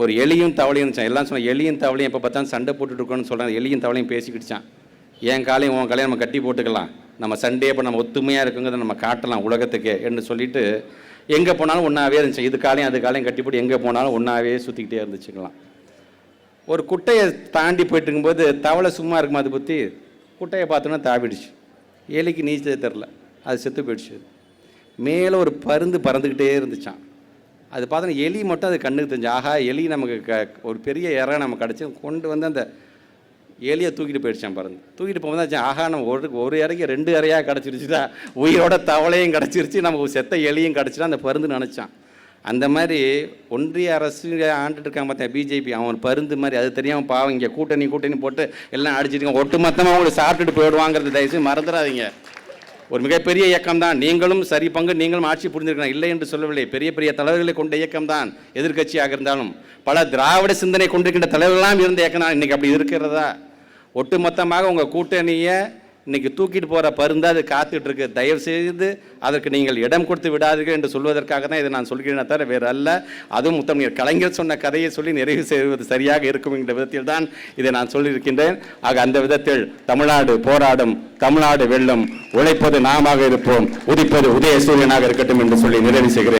ஒரு எலியும் தவளையும் இருந்துச்சான் எல்லாம் சொன்ன எலியும் தவளையும் எப்போ பார்த்தாலும் சண்டை போட்டுட்டு இருக்கோன்னு சொல்கிறாங்க எலியும் தவளையும் பேசிக்கிட்டுச்சான் என் காலையும் உன் காலையும் நம்ம கட்டி போட்டுக்கலாம். நம்ம சண்டே இப்போ நம்ம ஒத்துமையாக இருக்குங்கிறத நம்ம காட்டலாம் உலகத்துக்கு என்று சொல்லிட்டு எங்கே போனாலும் ஒன்றாவே இருந்துச்சு இது காலையும் அது காலையும் கட்டி போட்டு எங்கே போனாலும் ஒன்றாவே சுற்றிக்கிட்டே இருந்துச்சுக்கலாம் ஒரு குட்டையை தாண்டி போயிட்டு இருக்கும்போது தவளை சும்மா இருக்குமா அதை பற்றி குட்டையை பார்த்தோன்னா தாவிடுச்சு. எலிக்கு நீச்சல் தெரில. அது செத்து போயிடுச்சு. மேலே ஒரு பருந்து பறந்துக்கிட்டே இருந்துச்சான் அது பார்த்தோன்னா எலி மட்டும் அது கண்ணுக்கு தெரிஞ்சு ஆஹா எலி நமக்கு க ஒரு பெரிய இறை நம்ம கிடச்சி கொண்டு வந்து அந்த எலியை தூக்கிட்டு போயிடுச்சான் பாருங்க. தூக்கிட்டு போகும்போது ஆச்சு, ஆஹா நம்ம ஒரு ஒரு இறைக்கு ரெண்டு இறையாக கிடச்சிருச்சுடா. உயிரோட தவளையும் கிடச்சிருச்சு நமக்கு செத்த எலியும் கிடச்சிட்டா அந்த பருந்து நினச்சான். அந்த மாதிரி ஒன்றிய அரசு ஆண்டுட்டு இருக்காங்க பார்த்தேன் பிஜேபி அவன் பருந்து மாதிரி அது தெரியாமல் பாவம் இங்கே கூட்டணி கூட்டணி போட்டு எல்லாம் அடிச்சிட்டு ஒட்டு மொத்தமாக அவங்களுக்கு சாப்பிட்டுட்டு போயிடுவாங்கிறது தயவுசெய்து மறந்துடாதீங்க. ஒரு மிகப்பெரிய இயக்கம் தான் நீங்களும் சரி பங்கு நீங்களும் ஆட்சி புரிஞ்சிருக்கலாம் இல்லை என்று சொல்லவில்லை. பெரிய பெரிய தலைவர்களை கொண்ட இயக்கம் தான் எதிர்க்கட்சியாக இருந்தாலும். பல திராவிட சிந்தனை கொண்டிருக்கின்ற தலைவர்களாம் இருந்த இயக்கம் தான் இன்னைக்கு அப்படி இருக்கிறதா? ஒட்டுமொத்தமாக உங்கள் கூட்டணியை இன்னைக்கு தூக்கிட்டு போகிற பருந்து அது காத்துட்டு இருக்கு தயவு செய்து அதற்கு நீங்கள் இடம் கொடுத்து விடாதீர்கள் என்று சொல்வதற்காக தான் இதை நான் சொல்கிறேன் தவிர வேறு அல்ல அதுவும் முத்தமிழர் கலைஞர் சொன்ன கதையை சொல்லி நிறைவு செய்வது சரியாக இருக்கும் என்ற விதத்தில் தான் இதை நான் சொல்லியிருக்கின்றேன். ஆக அந்த விதத்தில் தமிழ்நாடு போராடும் தமிழ்நாடு வெல்லும் உழைப்பது நாமாக இருப்போம் உதிப்பது உதய சூரியனாக இருக்கட்டும் என்று சொல்லி நிறைவு செய்கிறேன்.